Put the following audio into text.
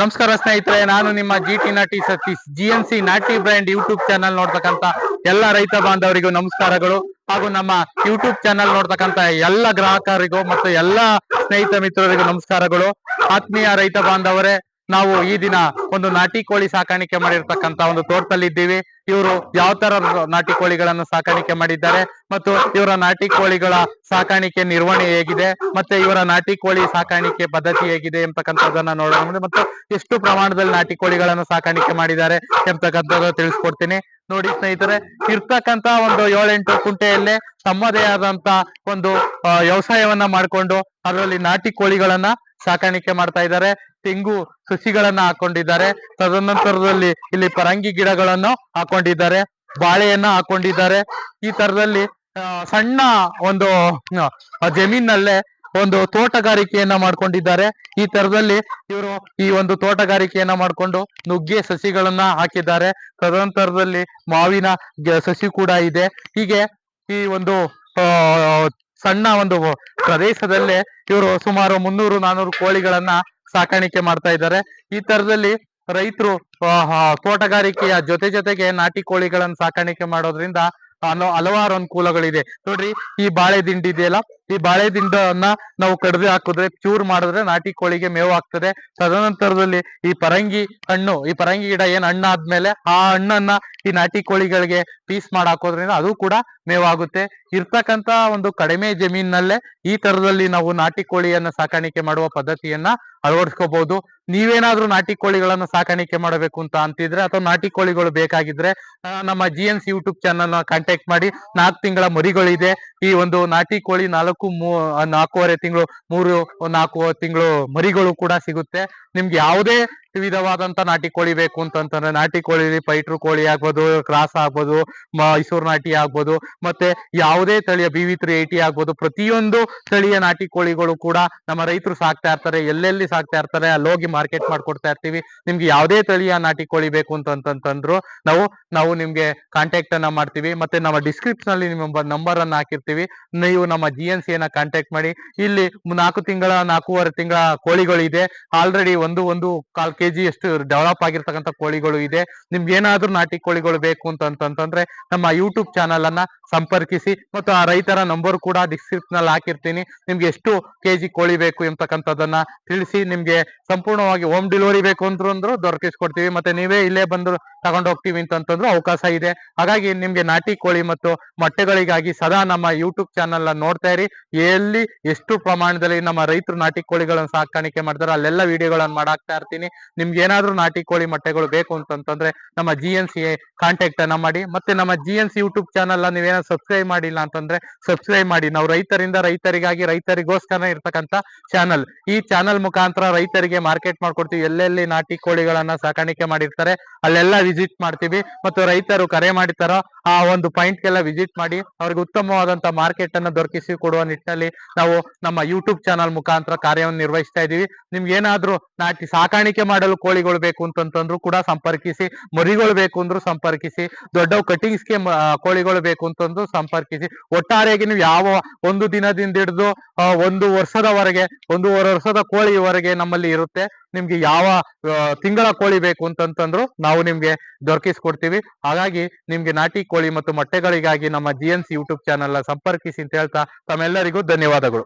ನಮಸ್ಕಾರ ಸ್ನೇಹಿತರೆ, ನಾನು ನಿಮ್ಮ ಜಿ ಟಿ ನಾಟಿ ಸತೀಶ್ ಜಿ ಎನ್ ಸಿ ನಾಟಿ ಬ್ರ್ಯಾಂಡ್ ಯೂಟ್ಯೂಬ್ ಚಾನಲ್ ನೋಡ್ತಕ್ಕಂತ ಎಲ್ಲ ರೈತ ಬಾಂಧವರಿಗೂ ನಮಸ್ಕಾರಗಳು. ಹಾಗೂ ನಮ್ಮ ಯೂಟ್ಯೂಬ್ ಚಾನಲ್ ನೋಡ್ತಕ್ಕಂತ ಎಲ್ಲ ಗ್ರಾಹಕರಿಗೂ ಮತ್ತು ಎಲ್ಲ ಸ್ನೇಹಿತ ಮಿತ್ರರಿಗೂ ನಮಸ್ಕಾರಗಳು. ಆತ್ಮೀಯ ರೈತ ಬಾಂಧವರೇ ನಾವು ಈ ದಿನ ಒಂದು ನಾಟಿ ಕೋಳಿ ಸಾಕಾಣಿಕೆ ಮಾಡಿರ್ತಕ್ಕಂತ ಒಂದು ತೋಟದಲ್ಲಿ ಇದ್ದೀವಿ. ಇವರು ಯಾವ ತರ ನಾಟಿ ಕೋಳಿಗಳನ್ನು ಸಾಕಾಣಿಕೆ ಮಾಡಿದ್ದಾರೆ ಮತ್ತು ಇವರ ನಾಟಿ ಕೋಳಿಗಳ ಸಾಕಾಣಿಕೆ ನಿರ್ವಹಣೆ ಹೇಗಿದೆ ಮತ್ತೆ ಇವರ ನಾಟಿ ಕೋಳಿ ಸಾಕಾಣಿಕೆ ಪದ್ಧತಿ ಹೇಗಿದೆ ಎಂಬತಕ್ಕಂಥದ್ದನ್ನ ನೋಡೋಣ. ಮತ್ತು ಎಷ್ಟು ಪ್ರಮಾಣದಲ್ಲಿ ನಾಟಿ ಕೋಳಿಗಳನ್ನು ಸಾಕಾಣಿಕೆ ಮಾಡಿದ್ದಾರೆ ಎಂಬತಕ್ಕಂಥದ್ದು ತಿಳಿಸ್ಕೊಡ್ತೀನಿ. ನೋಡಿ ಸ್ನೇಹಿತರೆ ಇರ್ತಕ್ಕಂತ ಒಂದು ಏಳೆಂಟು ಕುಂಟೆಯಲ್ಲೇ ತಮ್ಮದೇ ಆದಂತ ಒಂದು ವ್ಯವಸಾಯವನ್ನ ಮಾಡ್ಕೊಂಡು ಅದರಲ್ಲಿ ನಾಟಿ ಕೋಳಿಗಳನ್ನ ಸಾಕಾಣಿಕೆ ಮಾಡ್ತಾ ಇದ್ದಾರೆ. ತೆಂಗು ಸಸಿಗಳನ್ನ ಹಾಕೊಂಡಿದ್ದಾರೆ. ತದನಂತರದಲ್ಲಿ ಇಲ್ಲಿ ಪರಂಗಿ ಗಿಡಗಳನ್ನು ಹಾಕೊಂಡಿದ್ದಾರೆ. ಬಾಳೆಯನ್ನ ಹಾಕೊಂಡಿದ್ದಾರೆ. ಈ ತರದಲ್ಲಿ ಸಣ್ಣ ಒಂದು ಜಮೀನಲ್ಲೇ ಒಂದು ತೋಟಗಾರಿಕೆಯನ್ನ ಮಾಡ್ಕೊಂಡಿದ್ದಾರೆ. ಈ ತರದಲ್ಲಿ ಇವರು ಈ ಒಂದು ತೋಟಗಾರಿಕೆಯನ್ನ ಮಾಡ್ಕೊಂಡು ನುಗ್ಗೆ ಸಸಿಗಳನ್ನ ಹಾಕಿದ್ದಾರೆ. ತದನಂತರದಲ್ಲಿ ಮಾವಿನ ಸಸಿ ಕೂಡ ಇದೆ. ಹೀಗೆ ಈ ಒಂದು ಸಣ್ಣ ಒಂದು ಪ್ರದೇಶದಲ್ಲೇ ಇವರು ಸುಮಾರು ಮುನ್ನೂರು, ನಾನೂರು ಕೋಳಿಗಳನ್ನ ಸಾಕಾಣಿಕೆ ಮಾಡ್ತಾ ಇದ್ದಾರೆ. ಈ ತರದಲ್ಲಿ ರೈತರು ತೋಟಗಾರಿಕೆಯ ಜೊತೆ ಜೊತೆಗೆ ನಾಟಿ ಕೋಳಿಗಳನ್ನ ಸಾಕಾಣಿಕೆ ಮಾಡೋದ್ರಿಂದ ಹಲವಾರು ಅನುಕೂಲಗಳಿದೆ. ನೋಡ್ರಿ, ಈ ಬಾಳೆ ದಿಂಡು ಇದೆಯಲ್ಲ ಈ ಬಾಳೆ ದಿಂಡನ್ನ ನಾವು ಕಡ್ದು ಹಾಕಿದ್ರೆ ಚೂರ್ ಮಾಡಿದ್ರೆ ನಾಟಿ ಕೋಳಿಗೆ ಮೇವು ಆಗ್ತದೆ. ತದನಂತರದಲ್ಲಿ ಈ ಪರಂಗಿ ಹಣ್ಣು, ಈ ಪರಂಗಿ ಗಿಡ ಏನ್ ಹಣ್ಣು ಆದ್ಮೇಲೆ ಆ ಹಣ್ಣನ್ನ ಈ ನಾಟಿ ಕೋಳಿಗಳಿಗೆ ಪೀಸ್ ಮಾಡಿ ಹಾಕೋದ್ರಿಂದ ಅದು ಕೂಡ ಮೇವಾಗುತ್ತೆ ಇರ್ತಕ್ಕಂತ ಒಂದು ಕಡಿಮೆ ಜಮೀನಲ್ಲೇ ಈ ತರದಲ್ಲಿ ನಾವು ನಾಟಿ ಕೋಳಿಯನ್ನ ಸಾಕಾಣಿಕೆ ಮಾಡುವ ಪದ್ಧತಿಯನ್ನ ಅಳವಡಿಸ್ಕೋಬಹುದು ನೀವೇನಾದ್ರೂ ನಾಟಿ ಕೋಳಿಗಳನ್ನ ಸಾಕಾಣಿಕೆ ಮಾಡಬೇಕು ಅಂತ ಅಂತಿದ್ರೆ, ಅಥವಾ ನಾಟಿ ಕೋಳಿಗಳು ಬೇಕಾಗಿದ್ರೆ ನಮ್ಮ G N C YouTube channel contact ಮಾಡಿ ನಾಲ್ಕು ತಿಂಗಳ ಮರಿಗಳಿದೆ. ಈ ಒಂದು ನಾಟಿ ಕೋಳಿ ನಾಲ್ಕು ಮೂ ನಾಲ್ಕೂವರೆ ತಿಂಗಳು, ಮೂರು ನಾಲ್ಕು ತಿಂಗಳು ಮರಿಗಳು ಕೂಡ ಸಿಗುತ್ತೆ. ನಿಮ್ಗೆ ಯಾವುದೇ ವಿಧವಾದಂತ ನಾಟಿ ಕೋಳಿ ಬೇಕು ಅಂತಂತಂದ್ರೆ ನಾಟಿ ಕೋಳಿಲಿ ಪೈಟ್ರು ಕೋಳಿ ಆಗ್ಬೋದು, ಕ್ರಾಸ್ ಆಗ್ಬೋದು ಮೈಸೂರು ನಾಟಿ ಆಗ್ಬೋದು, ಮತ್ತೆ ಯಾವುದೇ ತಳಿಯ ಬಿ ವಿ ತ್ರೀ ಏಟಿ ಆಗ್ಬೋದು, ಪ್ರತಿಯೊಂದು ತಳಿಯ ನಾಟಿ ಕೋಳಿಗಳು ಕೂಡ ನಮ್ಮ ರೈತರು ಸಾಕ್ತಾ ಇರ್ತಾರೆ, ಎಲ್ಲೆಲ್ಲಿ ಸಾಕ್ತಾ ಇರ್ತಾರೆ, ಅಲ್ಲಿ ಹೋಗಿ ಮಾರ್ಕೆಟ್ ಮಾಡ್ಕೊಡ್ತಾ ಇರ್ತೀವಿ. ನಿಮ್ಗೆ ಯಾವುದೇ ತಳಿಯ ನಾಟಿ ಕೋಳಿ ಬೇಕು ಅಂತಂತಂದ್ರು ನಾವು ನಾವು ನಿಮ್ಗೆ ಕಾಂಟ್ಯಾಕ್ಟ್ ಅನ್ನ ಮಾಡ್ತೀವಿ. ಮತ್ತೆ ನಮ್ಮ ಡಿಸ್ಕ್ರಿಪ್ಷನ್ ಅಲ್ಲಿ ನಿಮ್ಮ ನಂಬರ್ ಅನ್ನ ಹಾಕಿರ್ತೀವಿ. ನೀವು ನಮ್ಮ ಜಿ ಎನ್ ಸಿ ಅನ್ನ ಕಾಂಟ್ಯಾಕ್ಟ್ ಮಾಡಿ. ಇಲ್ಲಿ ನಾಲ್ಕು ತಿಂಗಳ, ನಾಲ್ಕೂವರೆ ತಿಂಗಳ ಕೋಳಿಗಳಿದೆ. ಆಲ್ರೆಡಿ ಒಂದು ಒಂದು ಕಾಲ್ ಕೆಜಿ ಎಷ್ಟು ಡೆವಲಪ್ ಆಗಿರ್ತಕ್ಕಂಥ ಕೋಳಿಗಳು ಇದೆ. ನಿಮ್ಗೆ ಏನಾದ್ರೂ ನಾಟಿ ಕೋಳಿಗಳು ಬೇಕು ಅಂತಂತಂದ್ರೆ ನಮ್ಮ ಯೂಟ್ಯೂಬ್ ಚಾನಲ್ ಅನ್ನ ಸಂಪರ್ಕಿಸಿ ಮತ್ತು ಆ ರೈತರ ನಂಬರ್ ಕೂಡ ಡಿಸ್ಕ್ರಿಪ್ಷನ್ ಹಾಕಿರ್ತೀನಿ. ನಿಮ್ಗೆ ಎಷ್ಟು ಕೆ ಜಿ ಕೋಳಿ ಬೇಕು ಎಂಬತಕ್ಕಂಥದ್ದನ್ನ ತಿಳಿಸಿ, ನಿಮ್ಗೆ ಸಂಪೂರ್ಣವಾಗಿ ಹೋಮ್ ಡೆಲಿವರಿ ಬೇಕು ಅಂದ್ರು ಅಂದ್ರು ದೊರಕಿಸ್ಕೊಡ್ತೀವಿ. ಮತ್ತೆ ನೀವೇ ಇಲ್ಲೇ ಬಂದು ತಗೊಂಡು ಹೋಗ್ತೀವಿ ಅಂತಂತಂದ್ರು ಅವಕಾಶ ಇದೆ. ಹಾಗಾಗಿ ನಿಮ್ಗೆ ನಾಟಿ ಕೋಳಿ ಮತ್ತು ಮೊಟ್ಟೆಗಳಿಗಾಗಿ ಸದಾ ನಮ್ಮ ಯೂಟ್ಯೂಬ್ ಚಾನಲ್ ನೋಡ್ತಾ ಇರಿ. ಎಲ್ಲಿ ಎಷ್ಟು ಪ್ರಮಾಣದಲ್ಲಿ ನಮ್ಮ ರೈತರು ನಾಟಿ ಕೋಳಿಗಳನ್ನು ಸಾಕಾಣಿಕೆ ಮಾಡ್ತಾರೆ ಅಲ್ಲೆಲ್ಲ ವಿಡಿಯೋಗಳನ್ನು ಮಾಡಾಕ್ತಾ ಇರ್ತೀನಿ. ನಿಮ್ಗೆ ಏನಾದ್ರೂ ನಾಟಿ ಕೋಳಿ ಮೊಟ್ಟೆಗಳು ಬೇಕು ಅಂತಂತಂದ್ರೆ ನಮ್ಮ ಜಿ ಎನ್ ಸಿ ಕಾಂಟ್ಯಾಕ್ಟ್ ಅನ್ನ ಮಾಡಿ, ಮತ್ತೆ ನಮ್ಮ G N C YouTube channel ನೀವೇನೋ ಸಬ್ಸ್ಕ್ರೈಬ್ ಮಾಡಿಲ್ಲ ಅಂತಂದ್ರೆ ಸಬ್ಸ್ಕ್ರೈಬ್ ಮಾಡಿ. ನಾವು ರೈತರಿಂದ ರೈತರಿಗಾಗಿ ರೈತರಿಗೋಸ್ಕರ ಇರ್ತಕ್ಕಂತ ಚಾನಲ್ ಈ ಚಾನಲ್ ಮುಖಾಂತರ ರೈತರಿಗೆ ಮಾರ್ಕೆಟ್ ಮಾಡ್ಕೊಡ್ತೀವಿ. ಎಲ್ಲೆಲ್ಲಿ ನಾಟಿ ಕೋಳಿಗಳನ್ನ ಸಾಕಾಣಿಕೆ ಮಾಡಿರ್ತಾರೆ, ಅಲ್ಲೆಲ್ಲ ವಿಸಿಟ್ ಮಾಡ್ತೀವಿ. ಮತ್ತು ರೈತರು ಕರೆ ಮಾಡಿರ್ತಾರೋ ಆ ಒಂದು ಪಾಯಿಂಟ್ ಗೆಲ್ಲ ವಿಸಿಟ್ ಮಾಡಿ ಅವ್ರಿಗೆ ಉತ್ತಮವಾದಂತ ಮಾರ್ಕೆಟ್ ಅನ್ನ ದೊರಕಿಸಿ ಕೊಡುವ ನಿಟ್ಟಿನಲ್ಲಿ ನಾವು ನಮ್ಮ ಯೂಟ್ಯೂಬ್ ಚಾನಲ್ ಮುಖಾಂತರ ಕಾರ್ಯವನ್ನು ನಿರ್ವಹಿಸ್ತಾ ಇದೀವಿ ನಿಮ್ಗೆ ಏನಾದ್ರೂ ನಾಟಿ ಸಾಕಾಣಿಕೆ ಮಾಡಲು ಕೋಳಿಗಳು ಬೇಕು ಅಂತಂತಂದ್ರು ಕೂಡ ಸಂಪರ್ಕಿಸಿ, ಮರಿಗಳು ಬೇಕು ಅಂದ್ರೂ ಸಂಪರ್ಕಿಸಿ ದೊಡ್ಡ ಕಟಿಂಗ್ಸ್ಗೆ ಕೋಳಿಗಳು ಬೇಕು ಅಂತಂದ್ರು ಸಂಪರ್ಕಿಸಿ, ಒಟ್ಟಾರೆಯಾಗಿ ನೀವು ಯಾವ ಒಂದು ದಿನದಿಂದ ಹಿಡಿದು ಒಂದು ವರ್ಷದವರೆಗೆ, ಒಂದೂವರೆ ವರ್ಷದ ಕೋಳಿವರೆಗೆ ನಮ್ಮಲ್ಲಿ ಇರುತ್ತೆ. ನಿಮ್ಗೆ ಯಾವ ತಿಂಗಳ ಕೋಳಿ ಬೇಕು ಅಂತಂತಂದ್ರು ನಾವು ನಿಮ್ಗೆ ದೊರಕಿಸ್ಕೊಡ್ತೀವಿ. ಹಾಗಾಗಿ ನಿಮ್ಗೆ ನಾಟಿ ಕೋಳಿ ಮತ್ತು ಮೊಟ್ಟೆಗಳಿಗಾಗಿ ನಮ್ಮ G N C YouTube channel ಸಂಪರ್ಕಿಸಿ ಅಂತ ಹೇಳ್ತಾ ತಮ್ಮೆಲ್ಲರಿಗೂ ಧನ್ಯವಾದಗಳು.